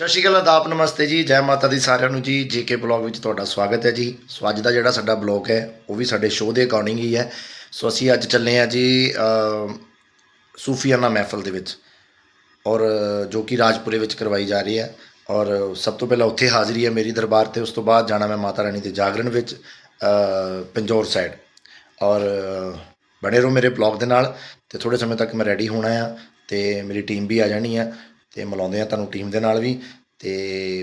ਸਤਿ ਸ਼੍ਰੀ ਅਕਾਲ ਆਦਾਬ ਨਮਸਤੇ ਜੀ। ਜੈ ਮਾਤਾ ਦੀ ਸਾਰਿਆਂ ਨੂੰ ਜੀ। ਜੀਕੇ ਬਲੌਗ ਵਿੱਚ ਤੁਹਾਡਾ ਸਵਾਗਤ ਹੈ ਜੀ। ਸੋ ਅੱਜ ਦਾ ਜਿਹੜਾ ਸਾਡਾ ਬਲੌਗ ਹੈ ਉਹ ਵੀ ਸਾਡੇ ਸ਼ੋਅ ਦੇ ਅਕੋਰਡਿੰਗ ਹੀ ਹੈ। ਸੋ ਅਸੀਂ ਅੱਜ ਚੱਲੇ ਹਾਂ ਜੀ ਸੂਫੀਆਨਾ ਮਹਿਫਲ ਦੇ ਵਿੱਚ। ਔਰ ਜੋ ਕਿ ਰਾਜਪੁਰੇ ਵਿੱਚ ਕਰਵਾਈ ਜਾ ਰਹੀ ਹੈ। ਔਰ ਸਭ ਤੋਂ ਪਹਿਲਾਂ ਉੱਥੇ ਹਾਜ਼ਰੀ ਹੈ ਮੇਰੀ ਦਰਬਾਰ ਤੇ। ਉਸ ਤੋਂ ਬਾਅਦ ਜਾਣਾ ਮੈਂ ਮਾਤਾ ਰਾਣੀ ਦੇ ਜਾਗਰਣ ਵਿੱਚ ਅ, ਪੰਜੌਰ ਸਾਈਡ ਔਰ ਬਣੇ ਰਹੋ ਮੇਰੇ ਬਲੌਗ ਦੇ ਨਾਲ। ਤੇ ਥੋੜੇ ਸਮੇਂ ਤੱਕ ਮੈਂ ਰੈਡੀ ਹੋਣਾ ਆ। ਤੇ ਮੇਰੀ ਟੀਮ ਵੀ ਆ ਜਾਣੀ ਆ। ਤੇ ਮਿਲਾਉਂਦੇ ਆ ਤੁਹਾਨੂੰ ਟੀਮ ਦੇ ਨਾਲ ਵੀ ਤੇ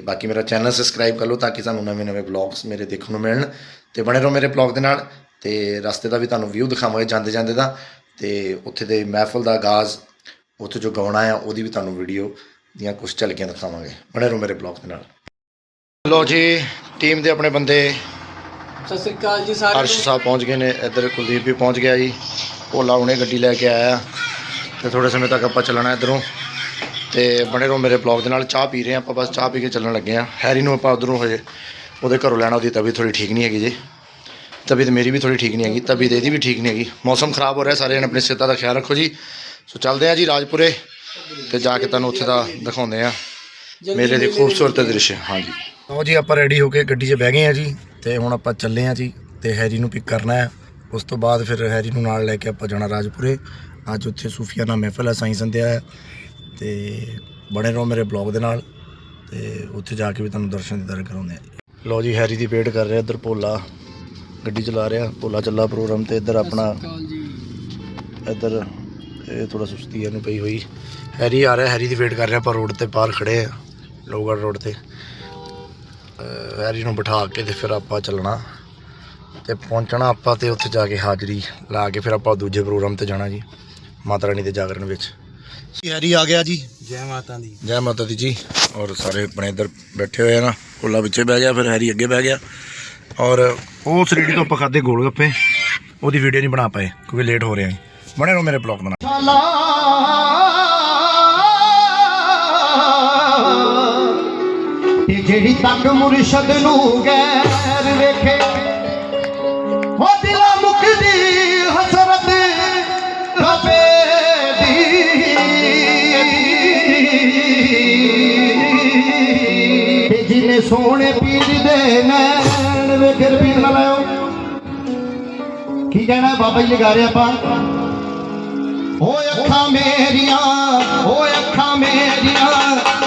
ਬਾਕੀ ਮੇਰਾ ਚੈਨਲ ਸਬਸਕ੍ਰਾਈਬ ਕਰ ਲਓ ਤਾਂ ਕਿ ਤੁਹਾਨੂੰ ਨਵੇਂ ਨਵੇਂ ਬਲੌਗਸ ਮੇਰੇ ਦੇਖਣ ਨੂੰ ਮਿਲਣ ਤੇ ਬਣੇ ਰਹੋ ਮੇਰੇ ਬਲੌਗ ਦੇ ਨਾਲ ਤੇ ਰਸਤੇ ਦਾ ਵੀ ਤੁਹਾਨੂੰ ਵਿਊ ਦਿਖਾਵਾਂਗੇ ਜਾਂਦੇ ਜਾਂਦੇ ਦਾ ਤੇ ਉੱਥੇ ਦੇ ਮਹਿਫਲ ਦਾ ਆਗਾਜ਼ ਉੱਥੇ ਜੋ ਗਾਉਣਾ ਆ ਉਹਦੀ ਵੀ ਤੁਹਾਨੂੰ ਵੀਡੀਓ ਦੀਆਂ ਕੁਝ ਝਲਕੀਆਂ ਦਿਖਾਵਾਂਗੇ। ਬਣੇ ਰਹੋ ਮੇਰੇ ਬਲੌਗ ਦੇ ਨਾਲ। ਲੋ ਜੀ ਟੀਮ ਦੇ ਆਪਣੇ ਬੰਦੇ ਸਤਿ ਸ੍ਰੀ ਅਕਾਲ ਜੀ ਸਾਰਿਆਂ ਅਰਸ਼ ਸਾਹਿਬ ਪਹੁੰਚ ਗਏ ਨੇ ਇੱਧਰ ਕੁਲਦੀਪ ਵੀ ਪਹੁੰਚ ਗਿਆ ਜੀ। ਭੋਲਾ ਹੁਣੇ ਗੱਡੀ ਲੈ ਕੇ ਆਇਆ। ਤੇ ਥੋੜੇ ਸਮੇਂ ਤੱਕ ਆਪਾਂ ਚੱਲਣਾ ਇੱਧਰੋਂ। ਤੇ ਬਣੇ ਰਹੋ ਮੇਰੇ ਬਲੌਗ ਦੇ ਨਾਲ। ਚਾਹ ਪੀ ਰਹੇ ਹਾਂ ਆਪਾਂ ਬਸ ਚਾਹ ਪੀ ਕੇ ਚੱਲਣ ਲੱਗੇ ਆ ਹੈਰੀ ਨੂੰ ਆਪਾਂ ਉਧਰੋਂ ਹਜੇ ਉਹਦੇ ਘਰੋਂ ਲੈਣਾ ਉਹਦੀ ਤਬੀਅਤ ਥੋੜੀ ਠੀਕ ਨਹੀਂ ਹੈਗੀ ਜੀ। ਤਬੀਅਤ ਮੇਰੀ ਵੀ ਥੋੜੀ ਠੀਕ ਨਹੀਂ ਹੈਗੀ ਤਬੀਅਤ ਇਹਦੀ ਵੀ ਠੀਕ ਨਹੀਂ ਹੈਗੀ। ਮੌਸਮ ਖਰਾਬ ਹੋ ਰਿਹਾ ਸਾਰੇ ਜਣੇ ਆਪਣੀ ਸਿਹਤ ਦਾ ਖਿਆਲ ਰੱਖੋ ਜੀ। ਸੋ ਚੱਲਦੇ ਆ ਜੀ ਰਾਜਪੁਰੇ ਤੇ ਜਾ ਕੇ ਤੁਹਾਨੂੰ ਉੱਥੇ ਦਾ ਦਿਖਾਉਂਦੇ ਆ ਮੇਲੇ ਦੇ ਖੂਬਸੂਰਤ ਦ੍ਰਿਸ਼ ਹਾਂਜੀ ਲਓ ਜੀ ਆਪਾਂ ਰੈਡੀ ਹੋ ਕੇ ਗੱਡੀ 'ਚ ਬਹਿ ਗਏ ਆ ਜੀ ਤੇ ਹੁਣ ਆਪਾਂ ਚੱਲੇ ਆ ਜੀ ਤੇ ਹੈਰੀ ਨੂੰ ਪਿਕ ਕਰਨਾ ਹੈ। ਉਸ ਤੋਂ ਬਾਅਦ ਫਿਰ ਹੈਰੀ ਨੂੰ ਨਾਲ ਲੈ ਕੇ ਆਪਾਂ ਜਾਣਾ ਰਾਜਪੁਰੇ। ਅੱਜ ਉੱਥੇ ਸੂਫੀਆਨਾ ਮਹਿਫਲ ਹੈ ਸਾਈਂ ਸੰਧਿਆ ਹੈ। ਤੇ ਬਣੇ ਰਹੋ ਮੇਰੇ ਬਲੌਗ ਦੇ ਨਾਲ ਤੇ ਉੱਥੇ ਜਾ ਕੇ ਵੀ ਤੁਹਾਨੂੰ ਦਰਸ਼ਨ ਦੀਦਾਰ ਕਰਾਉਂਦੇ ਆ ਲਓ ਜੀ ਹੈਰੀ ਦੀ ਵੇਟ ਕਰ ਰਿਹਾ ਇੱਧਰ ਭੋਲਾ। ਗੱਡੀ ਚਲਾ ਰਿਹਾ ਭੋਲਾ ਚੱਲਾ ਪ੍ਰੋਗਰਾਮ ਤੇ ਇੱਧਰ ਆਪਣਾ ਇੱਧਰ ਇਹ ਥੋੜਾ ਸੁਸਤੀ ਇਹਨੂੰ ਪਈ ਹੋਈ। ਹੈਰੀ ਆ ਰਿਹਾ ਹੈਰੀ ਦੀ ਵੇਟ ਕਰ ਰਿਹਾ ਆਪਾਂ ਰੋਡ ਤੇ ਬਾਹਰ ਖੜੇ ਆ ਲੋਗੜ ਰੋਡ ਤੇ। ਹੈਰੀ ਨੂੰ ਬਿਠਾ ਕੇ ਤੇ ਫਿਰ ਆਪਾਂ ਚੱਲਣਾ ਤੇ ਪਹੁੰਚਣਾ ਆਪਾਂ ਤੇ ਉੱਥੇ ਜਾ ਕੇ ਹਾਜ਼ਰੀ ਲਾ ਕੇ ਫਿਰ ਆਪਾਂ ਦੂਜੇ ਪ੍ਰੋਗਰਾਮ ਤੇ ਜਾਣਾ ਜੀ ਮਾਤਾ ਰਾਣੀ ਦੇ ਜਾਗਰਣ ਵਿੱਚ। ਹੈਰੀ ਆ ਗਿਆ ਜੀ। ਜੈ ਮਾਤਾ ਦੀ। ਜੈ ਮਾਤਾ ਦੀ ਜੀ। ਔਰ ਸਾਰੇ ਆਪਣੇ ਇੱਧਰ ਬੈਠੇ ਹੋਏ ਆ ਨਾ ਕੋਲਾ ਵਿੱਚੇ ਬਹਿ ਗਿਆ ਫਿਰ ਹੈਰੀ ਅੱਗੇ ਬਹਿ ਗਿਆ। ਔਰ ਉਹ ਸਰੀੜੀ ਤੋਂ ਆਪਾਂ ਖਾਦੇ ਗੋਲ ਗੱਪੇ ਉਹਦੀ ਵੀਡੀਓ ਨਹੀਂ ਬਣਾ ਪਾਏ ਕਿਉਂਕਿ ਲੇਟ ਹੋ ਰਿਹਾ ਸੀ ਬਣੇ ਰਹੋ ਮੇਰੇ ਬਲੌਗ ਨਾਲ। ਤੇ ਜਿਹੜੀ ਤੱਕ ਮੁਰਸ਼ਦ ਨੂੰ ਗੈਰ ਵੇਖੇ ਹੋ ਸੋਹਣੇ ਪੀਰ ਦੇ ਨੈਣ ਵੇਖੇ ਰਪੀਟ ਨਾ ਲਾਇਓ ਕੀ ਕਹਿਣਾ ਬਾਬਾ ਜੀ ਲਗਾ ਰਹੇ ਆਪਾਂ? ਓਏ ਅੱਖਾਂ ਮੇਰੀਆਂ, ਓਏ ਅੱਖਾਂ ਮੇਰੀਆਂ,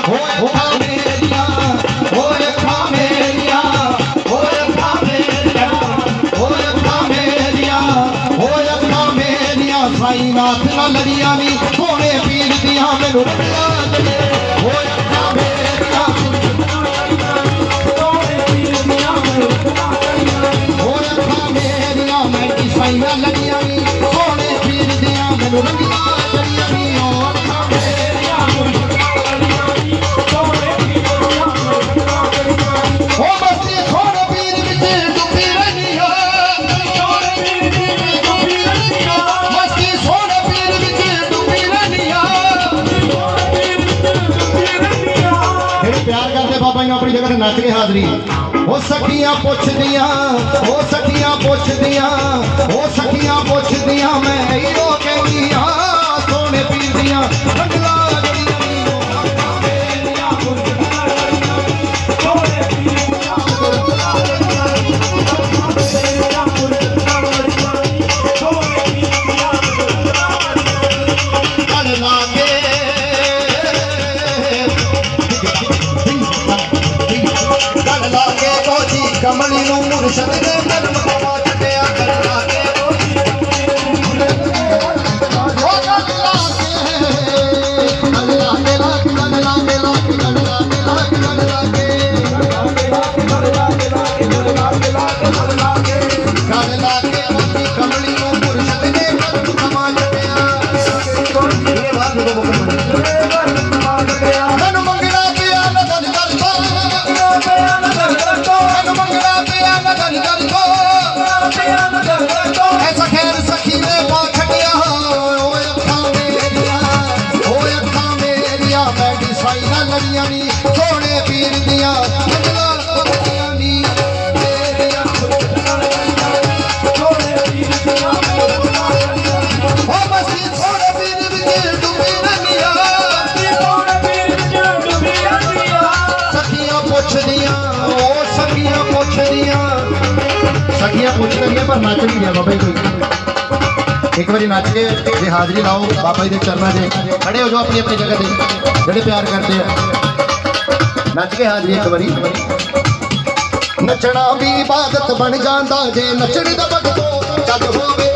ਓਏ ਅੱਖਾਂ ਮੇਰੀਆਂ, ਓਏ ਅੱਖਾਂ ਮੇਰੀਆਂ, ਓਏ ਅੱਖਾਂ ਮੇਰੀਆਂ, ਓਏ ਅੱਖਾਂ ਮੇਰੀਆਂ, ਓਏ ਅੱਖਾਂ ਮੇਰੀਆਂ। ਸਾਈ ਨਾਥ ਨਾਲ ਲੜੀਆਂ ਨੀ, ਸੋਹਣੇ ਪੀਰ ਦੀਆਂ ਮੈਨੂੰ ਰੱਖਿਆ ਦੇ ਓਏ ਲੜੀਆਂ ਨੀ। ਸੋਹਣੇ ਪੀਰ ਦੀਆਂ ਮੈਨੂੰ ਰੱਖਿਆ ਨੂੰ ਆਪਣੀ ਜਗ੍ਹਾ ਤੇ ਨੱਚ ਕੇ ਹਾਜ਼ਰੀ ਉਹ ਸਖੀਆਂ ਪੁੱਛਦੀਆਂ ਉਹ ਸਖੀਆਂ ਪੁੱਛਦੀਆਂ ਉਹ ਸਖੀਆਂ ਪੁੱਛਦੀਆਂ ਮੈਂ ਇਹੋ ਕਹਿੰਦੀ ਆ ਸੋਹਣੇ ਪੀਰ ਦੀਆਂ ਰੰਗਲਾ ਜੜੀਆਂ ਨੀ ਉਹ ਅੱਖਾਂ ਮੇਰੀਆਂ ਗੱਲ ਕੋਜੀ ਕਮਲੀ ਨੂੰ ਮੁਰਸ਼ਦ ਦੇ ਕਰਮ ਕਮਾ ਛੱਡਿਆ ਗੱਲ ਲਾਗੇ ਕੋਜੀ ਉਹ ਨਾਲ ਨੱਚ ਵੀ ਬਾਬਾ ਜੀ। ਇੱਕ ਵਾਰੀ ਨੱਚ ਕੇ ਜੇ ਹਾਜ਼ਰੀ ਲਾਓ, ਬਾਬਾ ਜੀ ਦੇ ਚਰਨਾਂ 'ਚ ਖੜੇ ਹੋ ਜਾਓ ਆਪਣੀ ਆਪਣੀ ਜਗ੍ਹਾ ਤੇ, ਜਿਹੜੇ ਪਿਆਰ ਕਰਦੇ ਆ। ਨੱਚ ਕੇ ਹਾਜ਼ਰੀ ਇੱਕ ਵਾਰੀ। ਨੱਚਣਾ ਵੀ ਇਬਾਦਤ ਬਣ ਜਾਂਦਾ, ਜੇ ਨੱਚਣ ਦਾ ਵਕਤ ਜਦ ਹੋਵੇ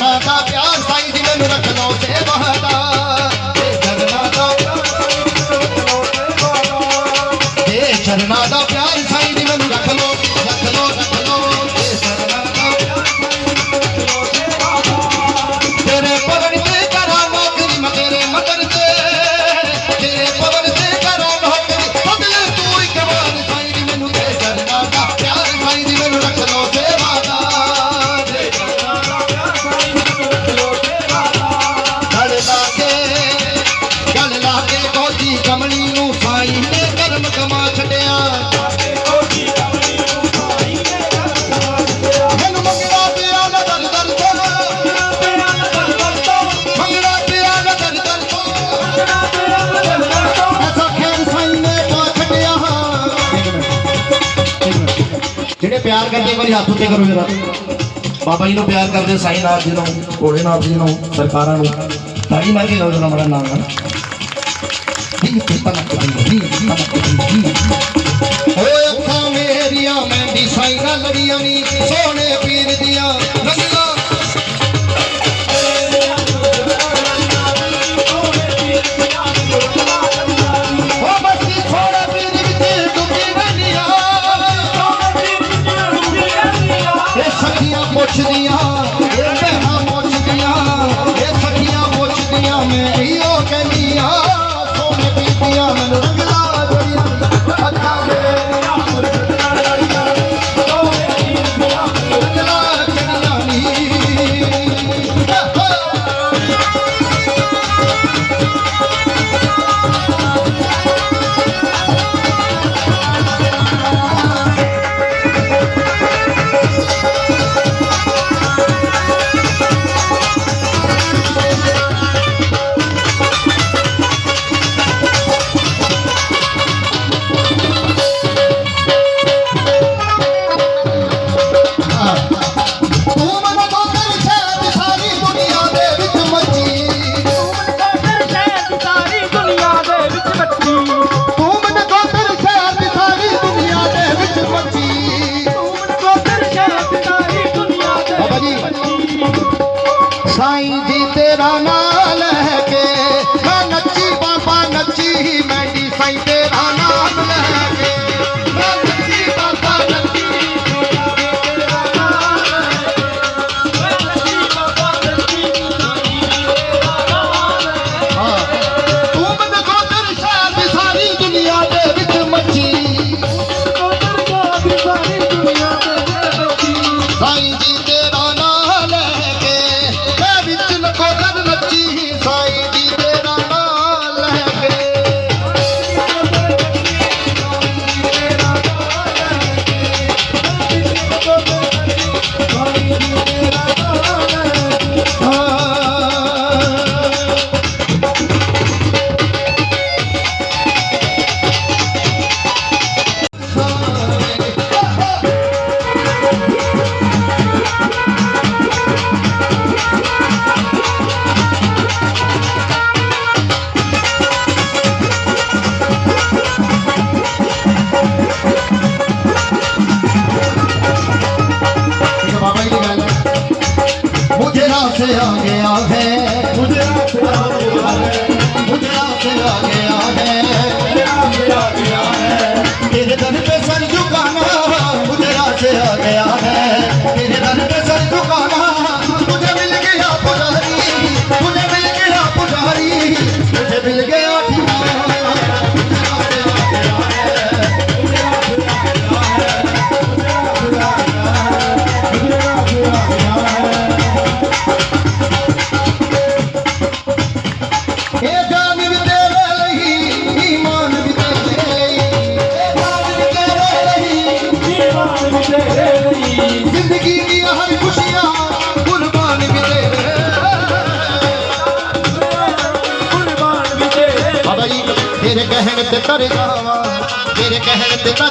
माता प्यार ਕਰਕੇ ਇੱਕ ਵਾਰੀ ਹੱਥ ਉੱਤੇ ਕਰੋ ਜਰਾ। ਬਾਬਾ ਜੀ ਨੂੰ ਪਿਆਰ ਕਰਦੇ ਸਾਈ ਨਾਥ ਜੀ ਨੂੰ ਕੋਲੇ ਨਾਥ ਜੀ ਨੂੰ, ਸਰਕਾਰਾਂ ਨੂੰ। ਤਾੜੀ ਮਾਰ ਕੇ ਗਾਉਂਦਾ ਮੇਰਾ ਨਾਮ ਹੈ ਦੀ ਕਿਰਪਾ ਨਾ ਕਰੀ ਦੀ ਕਿਰਪਾ ਨਾ ਕਰੀ ਓਏ ਅੱਖਾਂ ਮੇਰੀਆਂ, ਮੈਂ ਦੀ ਸਾਈਂ ਨਾਲ ਲੜੀਆਂ ਨਹੀਂ ਸੋਹਣੇ ਪੀਰ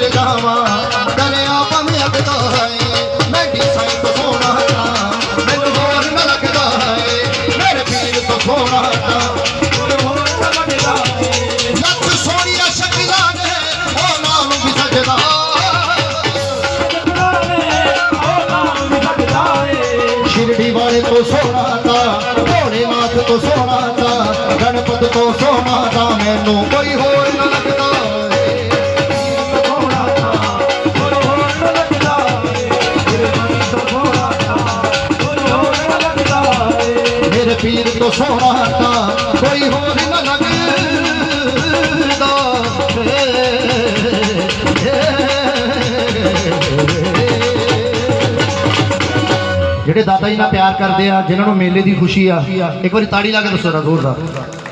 ਜਾਵਾਂ ਦਰਿਆ ਭਾਵੇਂ ਅੱਗਦਾ ਹੈ ਮੈਡੀ ਸਾਈਂ ਤੋਂ ਸੋਹਣਾ ਤਾਂ ਮੈਨੂੰ ਹੋਰ ਨਾ ਲੱਗਦਾ ਹੈ, ਮੇਰੇ ਪੀਰ ਤੋਂ ਸੋਹਣਾ ਤਾਂ ਲੱਖ ਸੋਹਣੀਆਂ ਸ਼ਕਲਾਂ ਨੇ, ਉਹ ਨਾਮ ਵੀ ਸਜਦਾ ਸ਼ਿਰਡੀ ਵਾਲੇ ਤੋਂ ਸੋਹਣਾ ਤਾਂ ਭੋਲੇਨਾਥ ਤੋਂ ਸੋਹਣਾ ਤਾਂ ਗਣਪਤ ਤੋਂ ਸੋਹਣਾ ਤਾਂ ਮੈਨੂੰ ਕੋਈ ਹੋਰ ਤੋਂ ਸੋਹਣਾ ਤਾਂ ਕੋਈ ਹੋਰ ਨਾ ਲੱਗਦਾ ਜਿਹੜੇ ਦਾਦਾ ਜੀ ਨਾਲ ਪਿਆਰ ਕਰਦੇ ਆ ਜਿਨ੍ਹਾਂ ਨੂੰ ਮੇਲੇ ਦੀ ਖੁਸ਼ੀ ਆ ਇੱਕ ਵਾਰੀ ਤਾੜੀ ਲਾ ਕੇ ਦੱਸੋ ਜਰਾ ਜ਼ੋਰਦਾਰ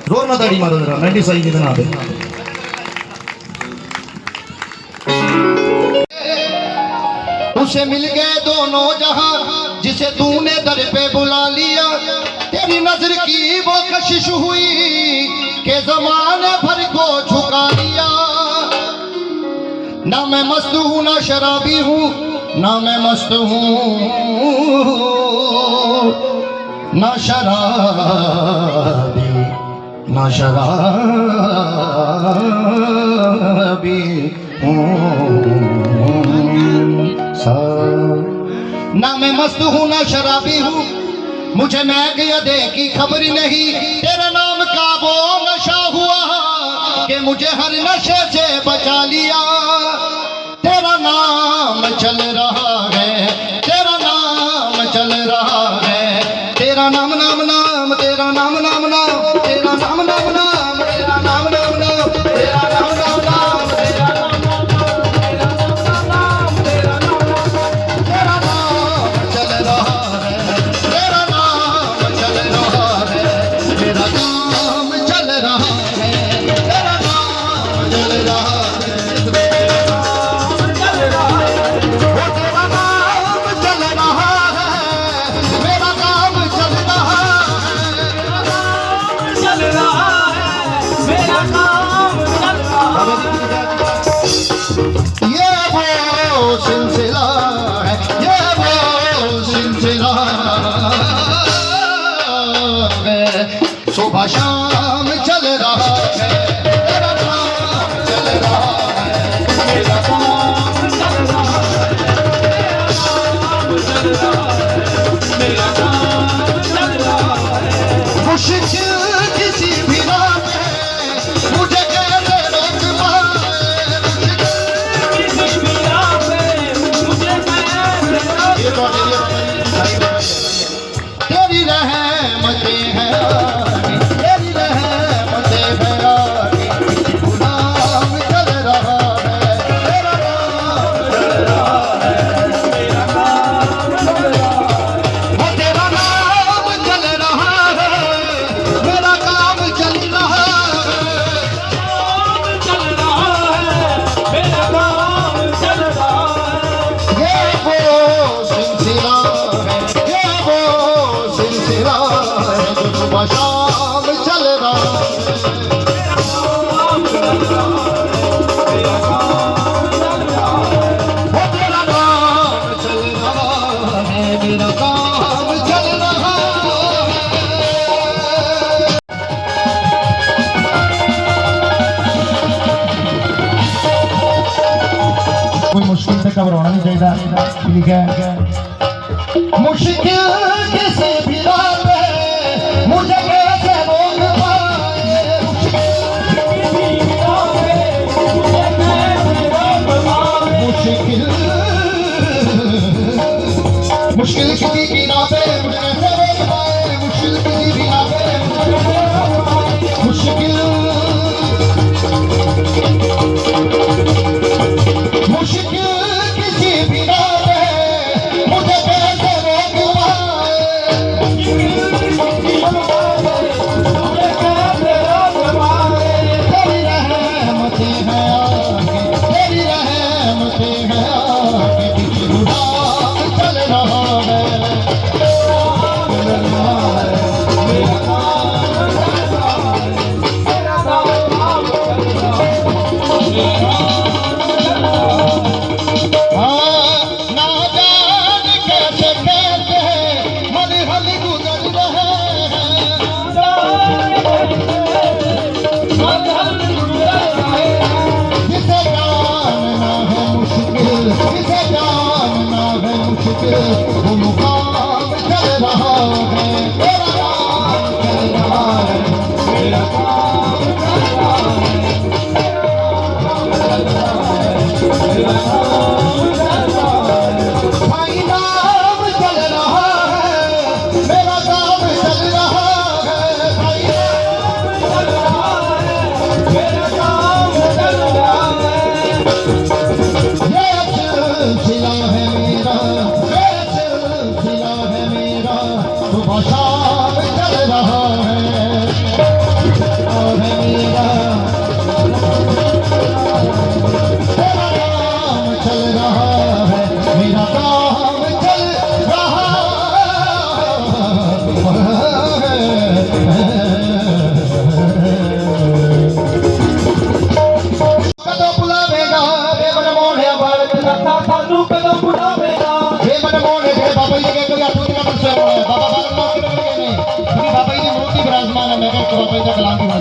ਜ਼ੋਰ ਨਾਲ ਤਾੜੀ ਮਾਰੋ ਜਰਾ ਮੈਂਡੀ ਸਾਈ ਜੀ ਦੇ ਨਾਂ ਤੇ उसे मिल गए दोनों जहां जिसे तूने दर पे बुला लिया نظر کی وہ کشش ہوئی کہ زمانے بھر کو جھکا دیا نہ میں مست ہوں، نہ شرابی ہوں، نہ میں مست ہوں۔ نہ شرابی نہ شرابی ہوں۔ نہ میں مست ہوں، نہ شرابی ہوں مجھے میں گیا دیکھی خبر نہیں، تیرا نام کا وہ نشہ ہوا کہ مجھے ہر نشے سے بچا لیا۔ تیرا نام چل رہا ہے، تیرا نام چل رہا ہے मुश्किल से घबराना नहीं चाहिए ठीक है मुश्किल Pedro Galán.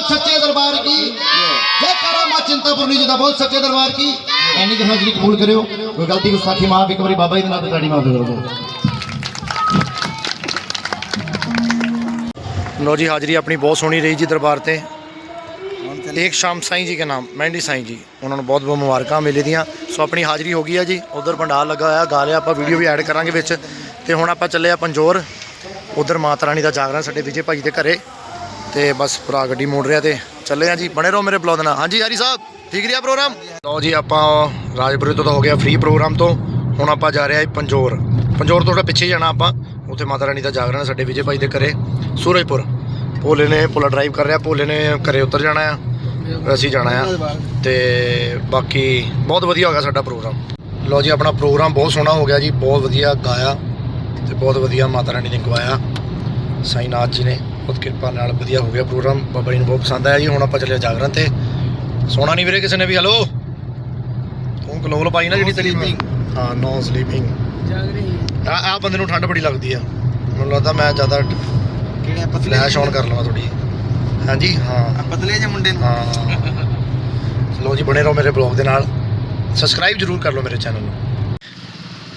बोल सच्चे दरबार की। जय कारा मां चिंतापुरनी जी का बोल सच्चे दरबार की। ਐਨੀ ਕਿ ਹਾਜ਼ਰੀ ਕਬੂਲ ਕਰਿਓ ਕੋਈ ਗਲਤੀ ਗੁਸਤਾਖੀ ਮਾਫ ਇੱਕ ਵਾਰੀ ਬਾਬਾ ਜੀ ਦੇ ਨਾਂ ਤਾੜੀ ਮਾਫ ਕਰੋ ਲੋ ਜੀ ਹਾਜ਼ਰੀ ਆਪਣੀ ਬਹੁਤ ਸੋਹਣੀ ਰਹੀ ਜੀ ਦਰਬਾਰ ਤੇ ਇੱਕ ਸ਼ਾਮ ਸਾਈ ਜੀ ਕੇ ਨਾਮ ਮਹਿੰਦੀ ਸਾਈ ਜੀ ਉਹਨਾਂ ਨੂੰ ਬਹੁਤ ਬਹੁਤ ਮੁਬਾਰਕਾਂ ਮੇਲੇ ਦੀਆਂ ਸੋ ਆਪਣੀ ਹਾਜ਼ਰੀ ਹੋ ਗਈ ਆ ਜੀ ਉਧਰ ਪੰਡਾਲ ਲੱਗਾ ਹੋਇਆ ਗਾ ਲਿਆ ਆਪਾਂ ਵੀਡੀਓ ਵੀ ਐਡ ਕਰਾਂਗੇ ਵਿੱਚ ਤੇ ਹੁਣ ਆਪਾਂ ਚੱਲੇ ਆ ਪੰਜੋਰ ਉਧਰ ਮਾਤਾ ਰਾਣੀ ਦਾ ਜਾਗਰਣ ਸਾਡੇ ਵਿਜੇ ਭਾਈ ਦੇ ਘਰੇ ਤੇ ਬਸ ਭਰਾ ਗੱਡੀ ਮੋੜ ਰਿਹਾ ਤੇ ਚੱਲੇ ਆ ਜੀ। ਬਣੇ ਰਹੋ ਮੇਰੇ ਬਲੌਗ ਨਾਲ। ਹਾਂਜੀ, ਹਰੀ ਸਾਹਿਬ, ਠੀਕ ਰਿਹਾ ਪ੍ਰੋਗਰਾਮ? ਲਓ ਜੀ, ਆਪਾਂ ਰਾਜਪੁਰੇ ਤੋਂ ਤਾਂ ਹੋ ਗਿਆ ਫ੍ਰੀ ਪ੍ਰੋਗਰਾਮ ਤੋਂ। ਹੁਣ ਆਪਾਂ ਜਾ ਰਹੇ ਆ ਜੀ ਪੰਜੋਰ। ਪੰਜੋਰ ਤੋਂ ਥੋੜਾ ਪਿੱਛੇ ਜਾਣਾ ਆਪਾਂ। ਉੱਥੇ ਮਾਤਾ ਰਾਣੀ ਦਾ ਜਾਗਰਣ ਸਾਡੇ ਵਿਜੇ ਭਾਈ ਦੇ ਘਰੇ। ਸੂਰਜਪੁਰ। ਭੋਲੇ ਨੇ ਭੋਲਾ ਡਰਾਈਵ ਕਰ ਰਿਹਾ। ਭੋਲੇ ਨੇ ਘਰੇ ਉਤਰ ਜਾਣਾ ਆ। ਅਸੀਂ ਜਾਣਾ ਆ। ਤੇ ਬਾਕੀ ਬਹੁਤ ਵਧੀਆ ਹੋ ਗਿਆ ਸਾਡਾ ਪ੍ਰੋਗਰਾਮ। ਲਓ ਜੀ, ਆਪਣਾ ਪ੍ਰੋਗਰਾਮ ਬਹੁਤ ਸੋਹਣਾ ਹੋ ਗਿਆ ਜੀ। ਬਹੁਤ ਵਧੀਆ ਗਾਇਆ ਤੇ ਬਹੁਤ ਵਧੀਆ ਮਾਤਾ ਰਾਣੀ ਨੇ ਗਵਾਇਆ। ਸਾਈਨਾਥ ਜੀ ਨੇ। ਬਹੁਤ ਕਿਰਪਾ ਨਾਲ ਵਧੀਆ ਹੋ ਗਿਆ ਪ੍ਰੋਗਰਾਮ। ਬਾਬਾ ਜੀ ਨੂੰ ਬਹੁਤ ਪਸੰਦ ਆਇਆ ਜੀ। ਹੁਣ ਆਪਾਂ ਚੱਲੇ ਜਾਗਰਣ ਤੇ। ਸੋਣਾ ਨਹੀਂ ਵੀਰੇ ਕਿਸੇ ਨੇ ਵੀ ਹਲੋ ਤੂੰ ਕਲੋਲ ਪਾਈ ਨਾ ਜਿਹੜੀ ਤੇਰੀ ਹਾਂ ਨੋ ਸਲੀਪਿੰਗ ਜਾਗ ਰਹੀ ਆ ਆ ਬੰਦੇ ਨੂੰ ਠੰਡ ਬੜੀ ਲੱਗਦੀ ਆ। ਮੈਨੂੰ ਲੱਗਦਾ ਮੈਂ ਜ਼ਿਆਦਾ ਕਿਹੜੇ ਫਲੈਸ਼ ਆਨ ਕਰ ਲਵਾਂ ਥੋੜੀ ਹਾਂਜੀ ਹਾਂ। ਪਤਲੇ ਜਿਹੇ ਮੁੰਡੇ ਨੂੰ? ਹਾਂ। ਚਲੋ ਜੀ ਬਣੇ ਰਹੋ ਮੇਰੇ ਬਲੌਗ ਦੇ ਨਾਲ। ਸਬਸਕ੍ਰਾਈਬ ਜਰੂਰ ਕਰ ਲਓ ਮੇਰੇ ਚੈਨਲ ਨੂੰ।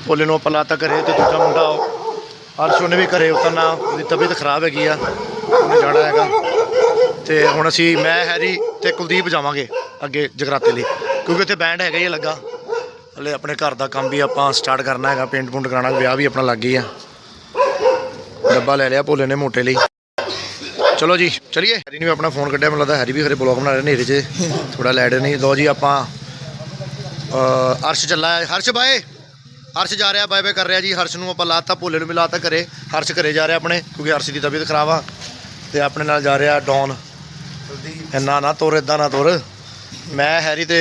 ਭੋਲੇ ਨੂੰ ਆਪਾਂ ਲਾਤਾ ਕਰੇ ਤੇ ਦੂਜਾ ਮੁੰਡਾ ਉਹ ਅਰਸ਼ ਉਹਨੇ ਵੀ ਘਰੇ ਉਤਰਨਾ ਉਹਦੀ ਤਬੀਅਤ ਖਰਾਬ ਹੈਗੀ ਆ। ਜਾਣਾ ਹੈਗਾ। ਤੇ ਹੁਣ ਅਸੀਂ ਮੈਂ ਹੈਰੀ ਤੇ ਕੁਲਦੀਪ ਜਾਵਾਂਗੇ ਅੱਗੇ ਜਗਰਾਤੇ ਲਈ। ਕਿਉਂਕਿ ਉੱਥੇ ਬੈਂਡ ਹੈਗਾ ਹੀ ਲੱਗਾ। ਹਲੇ ਆਪਣੇ ਘਰ ਦਾ ਕੰਮ ਵੀ ਆਪਾਂ ਸਟਾਰਟ ਕਰਨਾ ਹੈਗਾ। ਪੇਂਟ ਪੁੰਟ ਕਰਾਉਣਾ ਵਿਆਹ ਵੀ ਆਪਣਾ ਲੱਗ ਹੀ ਆ। ਡੱਬਾ ਲੈ ਲਿਆ ਭੋਲੇ ਨੇ ਮੋਟੇ ਲਈ। ਚਲੋ ਜੀ ਚਲਿਏ। ਹੈਰੀ ਨੇ ਵੀ ਆਪਣਾ ਫੋਨ ਕੱਢਿਆ ਮੈਨੂੰ ਲੱਗਦਾ ਹੈਰੀ ਵੀ ਖਰੇ ਬਲੌਗ ਬਣਾ ਰਿਹਾ ਨੇਰੇ 'ਚ। ਥੋੜਾ ਲੈਡ ਨਹੀਂ। ਲੋ ਜੀ ਆਪਾਂ ਅ, ਅਰਸ਼ ਚੱਲਾ ਹਰਸ਼ ਬਾਏ! ਹਰਸ਼ ਜਾ ਰਿਹਾ ਬਾਏ ਬਾਏ ਕਰ ਰਿਹਾ ਜੀ। ਹਰਸ਼ ਨੂੰ ਆਪਾਂ ਲਾਤਾ ਭੋਲੇ ਨੂੰ ਵੀ ਲਾਤਾ ਘਰੇ। ਹਰਸ਼ ਘਰੇ ਜਾ ਰਿਹਾ ਆਪਣੇ ਕਿਉਂਕਿ ਹਰਸ਼ ਦੀ ਤਬੀਅਤ ਖਰਾਬ ਆ। ਤੇ ਆਪਣੇ ਨਾਲ ਜਾ ਰਿਹਾ ਡੌਨ। ਇੰਨਾ ਨਾ ਤੁਰ ਇਦਾਂ ਨਾ ਤੁਰ। ਮੈਂ ਹੈਰੀ ਤੇ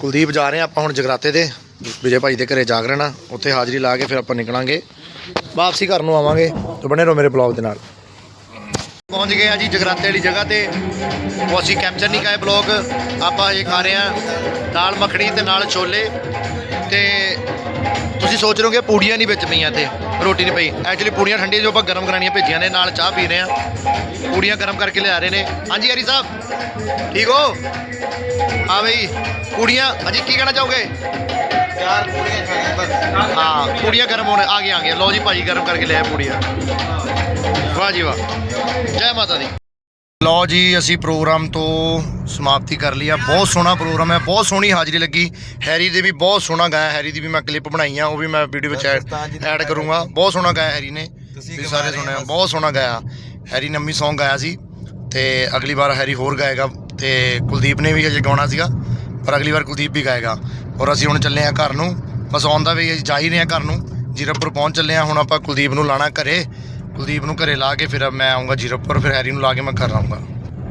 ਕੁਲਦੀਪ ਜਾ ਰਹੇ ਹਾਂ ਆਪਾਂ ਹੁਣ ਜਗਰਾਤੇ ਤੇ। ਵਿਜੇ ਭਾਈ ਦੇ ਘਰੇ ਜਾਗਰਣ ਆ ਉੱਥੇ ਹਾਜ਼ਰੀ ਲਾ ਕੇ ਫਿਰ ਆਪਾਂ ਨਿਕਲਾਂਗੇ। ਵਾਪਸੀ ਘਰ ਨੂੰ ਆਵਾਂਗੇ ਤੇ ਬਣੇ ਰਹੋ ਮੇਰੇ ਬਲੌਗ ਦੇ ਨਾਲ। ਪਹੁੰਚ ਗਏ ਆ ਜੀ ਜਗਰਾਤੇ ਵਾਲੀ ਜਗ੍ਹਾ ਤੇ। ਉਹ ਅਸੀਂ ਕੈਪਚਰ ਨਹੀਂ ਕਾਏ ਬਲੌਗ। ਆਪਾਂ ਹਜੇ ਖਾ ਰਹੇ ਆ ਦਾਲ ਮੱਖਣੀ ਤੇ ਨਾਲ ਛੋਲੇ। ਤੇ ਤੁਸੀਂ ਸੋਚ ਰਹੇ ਹੋਗੇ ਪੂੜੀਆਂ ਨਹੀਂ ਵਿੱਚ ਪਈਆਂ ਤੇ ਰੋਟੀ ਨਹੀਂ ਪਈ। ਐਕਚੁਅਲੀ ਪੂੜੀਆਂ ਠੰਡੀਆਂ ਜੋ ਆਪਾਂ ਗਰਮ ਕਰਾਣੀਆਂ ਭੇਜੀਆਂ ਨੇ ਨਾਲ ਚਾਹ ਪੀ ਰਹੇ ਆ ਪੂੜੀਆਂ ਗਰਮ ਕਰਕੇ ਲਿਆ ਰਹੇ ਨੇ। ਹਾਂਜੀ ਹਰੀ ਸਾਹਿਬ ਠੀਕ ਹੋ? ਹਾਂ ਬਈ ਪੂੜੀਆਂ ਹਾਂਜੀ ਕੀ ਕਹਿਣਾ ਚਾਹੋਗੇ? ਚਾਰ ਪੂਰੀਆਂ ਖਾਣੀਆਂ ਬਸ। ਹਾਂ ਪੂੜੀਆਂ ਗਰਮ ਹੋਣ ਆ ਗਈਆਂ ਆ ਗਈਆਂ। ਲਓ ਜੀ ਭਾਜੀ ਗਰਮ ਕਰਕੇ ਲਿਆ ਪੂੜੀਆਂ। ਵਾਹ ਜੀ ਵਾਹ। ਜੈ ਮਾਤਾ ਦੀ। ਲਓ ਜੀ ਅਸੀਂ ਪ੍ਰੋਗਰਾਮ ਤੋਂ ਸਮਾਪਤੀ ਕਰ ਲਈ ਆ। ਬਹੁਤ ਸੋਹਣਾ ਪ੍ਰੋਗਰਾਮ ਹੈ ਬਹੁਤ ਸੋਹਣੀ ਹਾਜ਼ਰੀ ਲੱਗੀ। ਹੈਰੀ ਦੇ ਵੀ ਬਹੁਤ ਸੋਹਣਾ ਗਾਇਆ ਹੈਰੀ ਦੀ ਵੀ ਮੈਂ ਕਲਿੱਪ ਬਣਾਈ ਆ ਉਹ ਵੀ ਮੈਂ ਵੀਡੀਓ ਵਿੱਚ ਐਡ ਕਰੂੰਗਾ। ਬਹੁਤ ਸੋਹਣਾ ਗਾਇਆ ਹੈਰੀ ਨੇ ਤੁਸੀਂ ਸਾਰੇ ਸੁਣਿਆ। ਬਹੁਤ ਸੋਹਣਾ ਗਾਇਆ। ਹੈਰੀ ਨੰਮੀ Song ਗਾਇਆ ਸੀ ਤੇ ਅਗਲੀ ਵਾਰ ਹੈਰੀ ਹੋਰ ਗਾਏਗਾ ਤੇ ਕੁਲਦੀਪ ਨੇ ਵੀ ਅਜੇ ਗਾਉਣਾ ਸੀਗਾ ਪਰ ਅਗਲੀ ਵਾਰ ਕੁਲਦੀਪ ਵੀ ਗਾਏਗਾ। ਔਰ ਅਸੀਂ ਹੁਣ ਚੱਲੇ ਆ ਘਰ ਨੂੰ ਬਸ ਆਉਣ ਦਾ ਵੀ ਜਾ ਹੀ ਰਹੇ ਆ ਘਰ ਨੂੰ ਜੀਰਪੁਰ ਪਹੁੰਚ ਚੱਲੇ ਆ ਹੁਣ ਆਪਾਂ ਕੁਲਦੀਪ ਨੂੰ ਲਾਣਾ ਘਰੇ। ਕੁਲਦੀਪ ਨੂੰ ਘਰੇ ਲਾ ਕੇ ਫਿਰ ਮੈਂ ਆਉਂਗਾ ਜੀਰਪੁਰ ਫਿਰ ਹੈਰੀ ਨੂੰ ਲਾ ਕੇ ਮੈਂ ਘਰ ਆਉਂਗਾ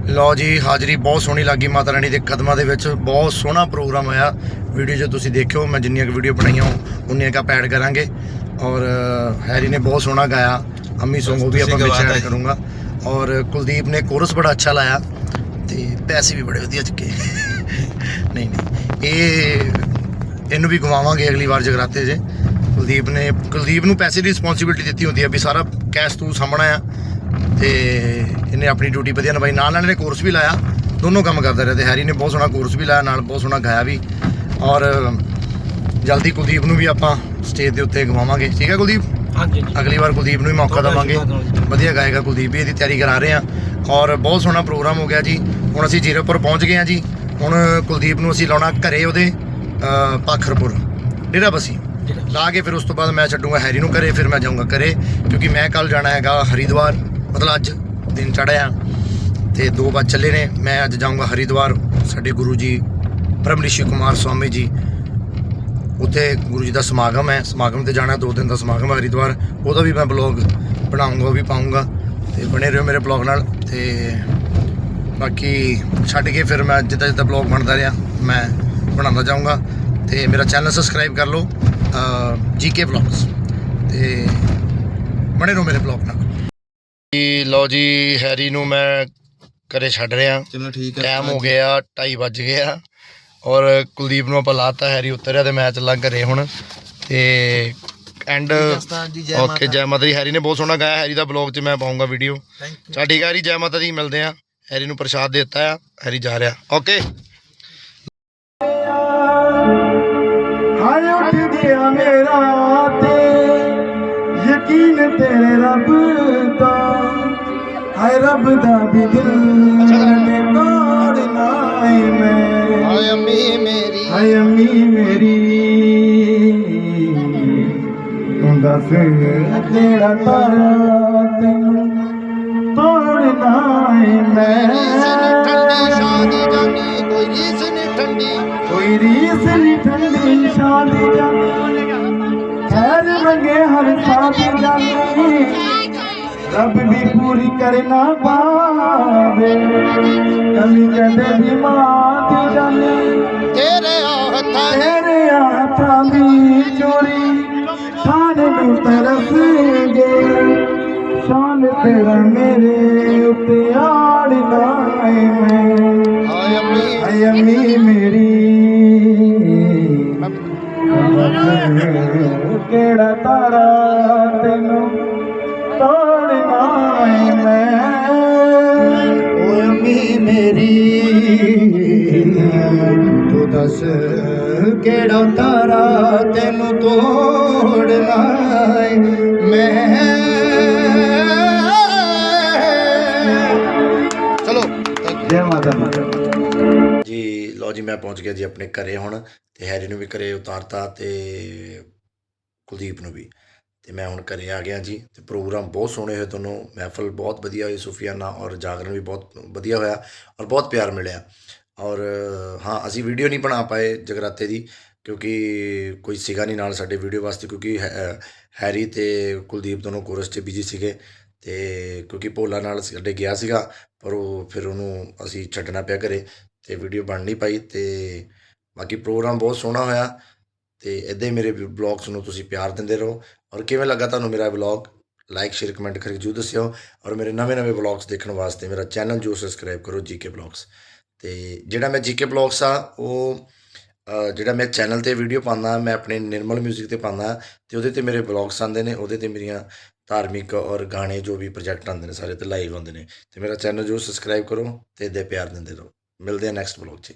ਲਓ ਜੀ, ਹਾਜ਼ਰੀ ਬਹੁਤ ਸੋਹਣੀ ਲੱਗੀ ਮਾਤਾ ਰਾਣੀ ਦੇ ਕਦਮਾਂ ਦੇ ਵਿੱਚ। ਬਹੁਤ ਸੋਹਣਾ ਪ੍ਰੋਗਰਾਮ ਹੋਇਆ। ਵੀਡੀਓ 'ਚ ਤੁਸੀਂ ਦੇਖਿਓ, ਮੈਂ ਜਿੰਨੀਆਂ ਕੁ ਵੀਡੀਓ ਬਣਾਈਆਂ, ਉਨੀਆਂ ਕੁ ਐਡ ਕਰਾਂਗੇ। ਔਰ ਹੈਰੀ ਨੇ ਬਹੁਤ ਸੋਹਣਾ ਗਾਇਆ। ਅੰਮੀ Song ਉਹ ਵੀ ਆਪਾਂ ਵਿੱਚ ਐਡ ਕਰੂੰਗਾ। ਔਰ ਕੁਲਦੀਪ ਨੇ ਕੋਰਸ ਬੜਾ ਅੱਛਾ ਲਾਇਆ। ਤੇ ਪੈਸੇ ਵੀ ਬੜੇ ਵਧੀਆ ਚੁੱਕੇ। ਨਹੀਂ ਨਹੀਂ। ਇਹ, ਇਹਨੂੰ ਵੀ ਗਵਾਵਾਂਗੇ ਅਗਲੀ ਵਾਰ ਜਗਰਾਤੇ 'ਚ। ਕੁਲਦੀਪ ਨੇ ਕੁਲਦੀਪ ਨੂੰ ਪੈਸੇ ਦੀ ਰਿਸਪੌਂਸਿਬਿਲਟੀ ਦਿੱਤੀ ਹੁੰਦੀ ਹੈ ਵੀ ਸਾਰਾ ਕੈਸ਼ ਤੂੰ ਸਾਹਮਣਾ ਆ ਤੇ ਇਹਨੇ ਆਪਣੀ ਡਿਊਟੀ ਵਧੀਆ ਨਿਭਾਈ। ਨਾਲ ਨਾਲ ਇਹਨੇ ਕੋਰਸ ਵੀ ਲਾਇਆ। ਦੋਨੋਂ ਕੰਮ ਕਰਦਾ ਰਿਹਾ ਤੇ ਹੈਰੀ ਨੇ ਬਹੁਤ ਸੋਹਣਾ ਕੋਰਸ ਵੀ ਲਾਇਆ ਨਾਲ ਬਹੁਤ ਸੋਹਣਾ ਗਾਇਆ ਵੀ। ਔਰ ਜਲਦੀ ਕੁਲਦੀਪ ਨੂੰ ਵੀ ਆਪਾਂ ਸਟੇਜ ਦੇ ਉੱਤੇ ਗਵਾਵਾਂਗੇ। ਠੀਕ ਹੈ ਕੁਲਦੀਪ? ਹਾਂਜੀ ਅਗਲੀ ਵਾਰ ਕੁਲਦੀਪ ਨੂੰ ਵੀ ਮੌਕਾ ਦੇਵਾਂਗੇ। ਵਧੀਆ ਗਾਏਗਾ ਕੁਲਦੀਪ ਵੀ ਇਹਦੀ ਤਿਆਰੀ ਕਰਾ ਰਹੇ ਆ। ਔਰ ਬਹੁਤ ਸੋਹਣਾ ਪ੍ਰੋਗਰਾਮ ਹੋ ਗਿਆ ਜੀ। ਹੁਣ ਅਸੀਂ ਜੀਰੋਪੁਰ ਪਹੁੰਚ ਗਏ ਆ ਜੀ। ਹੁਣ ਕੁਲਦੀਪ ਨੂੰ ਅਸੀਂ ਲਾਉਣਾ ਘਰੇ ਉਹਦੇ ਪਾਖਰਪੁਰ ਡੇਰਾ ਬਸੀ। ਲਾ ਕੇ ਫਿਰ ਉਸ ਤੋਂ ਬਾਅਦ ਮੈਂ ਛੱਡੂਗਾ ਹੈਰੀ ਨੂੰ ਘਰੇ, ਫਿਰ ਮੈਂ ਜਾਊਂਗਾ ਘਰੇ, ਕਿਉਂਕਿ ਮੈਂ ਕੱਲ ਜਾਣਾ ਹੈਗਾ ਹਰਿਦੁਆਰ, ਮਤਲਬ ਅੱਜ ਦਿਨ ਚੜਿਆ ਤੇ ਦੋ ਵਾਰ ਚੱਲੇ ਨੇ। ਮੈਂ ਅੱਜ ਜਾਊਂਗਾ ਹਰਿਦੁਆਰ, ਸਾਡੇ ਗੁਰੂ ਜੀ ਬ੍ਰਹਮ ਰਿਸ਼ੀ ਕੁਮਾਰ ਸਵਾਮੀ ਜੀ, ਉੱਥੇ ਗੁਰੂ ਜੀ ਦਾ ਸਮਾਗਮ ਹੈ। ਸਮਾਗਮ ਤੇ ਜਾਣਾ, ਦੋ ਦਿਨ ਦਾ ਸਮਾਗਮ ਹੈ ਹਰਿਦੁਆਰ। ਉਹਦਾ ਵੀ ਮੈਂ ਬਲੌਗ ਬਣਾਉਂਗਾ, ਉਹ ਵੀ ਪਾਉਂਗਾ। ਤੇ ਬਣੇ ਰਹੋ ਮੇਰੇ ਬਲੌਗ ਨਾਲ। ਤੇ ਬਾਕੀ ਛੱਡ ਕੇ ਫਿਰ ਮੈਂ ਜਿੱਦਾਂ ਜਿੱਦਾਂ ਬਲੌਗ ਬਣਦਾ ਰਿਹਾ, ਮੈਂ ਬਣਾਉਂਦਾ ਜਾਊਂਗਾ। ਤੇ ਮੇਰਾ ਚੈਨਲ ਸਬਸਕ੍ਰਾਈਬ ਕਰ ਲਓ ਜੀਕੇ ਬਲੌਗਸ ਤੇ ਬਣੇ ਰਹੋ ਮੇਰੇ ਬਲੌਗ ਨਾਲ। ਜੀ ਲਓ ਜੀ ਹੈਰੀ ਨੂੰ ਮੈਂ ਘਰੇ ਛੱਡ ਰਿਹਾ। ਚਲੋ ਠੀਕ ਹੈ ਟਾਈਮ ਹੋ ਗਿਆ 2:30 ਵੱਜ ਗਏ ਆ ਔਰ ਕੁਲਦੀਪ ਨੂੰ ਆਪਾਂ ਲਾਤਾ ਹੈਰੀ ਉਤਰਿਆ ਤੇ ਮੈਂ ਚੱਲਾਂ ਘਰੇ ਹੁਣ। ਤੇ ਐਂਡ ਓਕੇ ਮਾਤਾ। ਜੈ ਮਾਤਾ ਦੀ ਹੈਰੀ ਨੇ ਬਹੁਤ ਸੋਹਣਾ ਗਾਇਆ ਹੈਰੀ ਦਾ ਬਲੌਗ 'ਚ ਮੈਂ ਪਾਉਂਗਾ ਵੀਡੀਓ ਚਲ ਠੀਕ ਹੈ ਹੈਰੀ ਜੈ ਮਾਤਾ ਦੀ ਮਿਲਦੇ ਆ। ਹੈਰੀ ਨੂੰ ਪ੍ਰਸ਼ਾਦ ਦਿੱਤਾ ਆ ਹੈਰੀ ਜਾ ਰਿਹਾ। ਓਕੇ ਰੱਬ ਦਾ ਹਾਏ ਰੱਬ ਦਾ ਵੀ ਦਿਲ ਨੇ ਤੋੜ ਲਾਏ ਮੈਂ। ਹਾਏ ਅੰਮੀ ਮੇਰੀ। ਹਾਏ ਅੰਮੀ ਮੇਰੀ। ਤੂੰ ਦੱਸ ਕਿਹੜਾ ਤਾਰਾ ਤੈਨੂੰ ਤੋੜ ਲਾਏ ਮੈਂ। ਠੰਡੀ ਸ਼ਾਦੀ ਜਾਨੀ ਕੋਈ ਰੀਸ ਨਹੀਂ ਠੰਡੀ। ਕੋਈ ਰੀਸ ਨਹੀਂ ਠੰਡੀ ਸ਼ਾਦੀ ਜਾਨੀ ਮੰਗੇ ਹਰ ਸਾਥ ਜਾਨੀ ਰੱਬ ਵੀ ਪੂਰੀ ਕਰਨਾ ਪਾਵੇ। ਕਮੀ ਕਦੇ ਦੀ ਮਾਂ ਦੀ ਜਾਨੀ। ਤੇਰੇ ਹੱਥਾਂ ਤੇਰੇ ਹੱਥਾਂ ਦੀ ਚੋਰੀ ਖਾਣ ਨੂੰ ਤਰਸਗੇ। ਸ਼ਾਨ ਤੇਰਾ ਮੇਰੇ ਉੱਤੇ ਕਿਹੜਾ ਤਾਰਾ ਤੈਨੂੰ ਤੋੜਨਾ ਏ ਮੈਂ? ਓਏ ਅੰਮੀ ਮੇਰੀ ਤੂੰ ਦੱਸ ਕਿਹੜਾ ਤਾਰਾ ਤੈਨੂੰ ਤੋੜਨਾ ਏ ਮੈਂ? ਚਲੋ. ਜੈ ਮਾਤਾ ਦੀ। ਜੀ ਲਓ ਜੀ ਮੈਂ ਪਹੁੰਚ ਗਿਆ ਜੀ ਆਪਣੇ ਘਰੇ ਹੁਣ ਤੇ ਹੈਰੀ ਨੂੰ ਵੀ ਘਰੇ ਉਤਾਰਤਾ ਤੇ ਕੁਲਦੀਪ ਨੂੰ ਵੀ। ਤੇ ਮੈਂ ਹੁਣ ਘਰੇ ਆ ਗਿਆ ਜੀ ਤੇ ਪ੍ਰੋਗਰਾਮ ਬਹੁਤ ਸੋਹਣੇ ਹੋਏ ਤੁਹਾਨੂੰ। ਮਹਿਫਲ ਬਹੁਤ ਵਧੀਆ ਹੋਈ ਸੁਫੀਆਨਾ ਔਰ ਜਾਗਰਣ ਵੀ ਬਹੁਤ ਵਧੀਆ ਹੋਇਆ ਔਰ ਬਹੁਤ ਪਿਆਰ ਮਿਲਿਆ। ਔਰ ਹਾਂ, ਅਸੀਂ ਵੀਡੀਓ ਨਹੀਂ ਬਣਾ ਪਾਏ ਜਗਰਾਤੇ ਦੀ ਕਿਉਂਕਿ ਕੋਈ ਸੀਗਾ ਨਹੀਂ ਨਾਲ ਸਾਡੇ ਵੀਡੀਓ ਵਾਸਤੇ ਕਿਉਂਕਿ ਹੈ- ਹੈਰੀ ਤੇ ਕੁਲਦੀਪ ਦੋਨੋਂ ਕੋਰਸ 'ਚ ਬਿਜ਼ੀ ਸੀਗੇ ਤੇ ਕਿਉਂਕਿ ਭੋਲਾ ਨਾਲ ਸਾਡੇ ਗਿਆ ਸੀਗਾ ਪਰ ਉਹ ਫਿਰ ਉਹਨੂੰ ਅਸੀਂ ਛੱਡਣਾ ਪਿਆ ਘਰੇ ਤੇ ਵੀਡੀਓ ਬਣ ਨਹੀਂ ਪਾਈ ਤੇ ਬਾਕੀ ਪ੍ਰੋਗਰਾਮ ਬਹੁਤ ਸੋਹਣਾ ਹੋਇਆ ਤੇ ਇਦਾਂ ਹੀ ਮੇਰੇ ਬਲੌਗਸ ਨੂੰ ਤੁਸੀਂ ਪਿਆਰ ਦਿੰਦੇ ਰਹੋ ਔਰ ਕਿਵੇਂ ਲੱਗਾ ਤੁਹਾਨੂੰ ਮੇਰਾ ਬਲੌਗ ਲਾਈਕ ਸ਼ੇਅਰ ਕਮੈਂਟ ਕਰਕੇ ਜਰੂਰ ਦੱਸਿਓ ਔਰ ਮੇਰੇ ਨਵੇਂ-ਨਵੇਂ ਬਲੌਗਸ ਦੇਖਣ ਵਾਸਤੇ ਮੇਰਾ ਚੈਨਲ ਜੋ ਸਬਸਕ੍ਰਾਈਬ ਕਰੋ ਜੀਕੇ ਬਲੌਗਸ ਤੇ ਜਿਹੜਾ ਮੈਂ ਜੀਕੇ ਬਲੌਗਸ ਆ, ਉਹ ਜਿਹੜਾ ਮੈਂ ਚੈਨਲ ਤੇ ਵੀਡੀਓ ਪਾਉਂਦਾ, ਮੈਂ ਆਪਣੇ ਨਿਰਮਲ 뮤직 ਤੇ ਪਾਉਂਦਾ, ਤੇ ਉਹਦੇ ਤੇ ਮੇਰੇ ਬਲੌਗਸ ਆਉਂਦੇ ਨੇ, ਉਹਦੇ ਤੇ ਮੇਰੀਆਂ ਧਾਰਮਿਕ ਔਰ ਗਾਣੇ ਜੋ ਵੀ ਪ੍ਰੋਜੈਕਟ ਆਉਂਦੇ ਨੇ ਸਾਰੇ ਤੇ ਲਾਈਵ ਆਉਂਦੇ ਨੇ। ਤੇ ਮੇਰਾ ਚੈਨਲ ਜੋ ਸਬਸਕ੍ਰਾਈਬ ਕਰੋ ਤੇ ਦੇ ਪਿਆਰ ਦਿੰਦੇ ਰਹੋ। ਮਿਲਦੇ ਆ ਨੈਕਸਟ ਬਲੌਗ 'ਚ।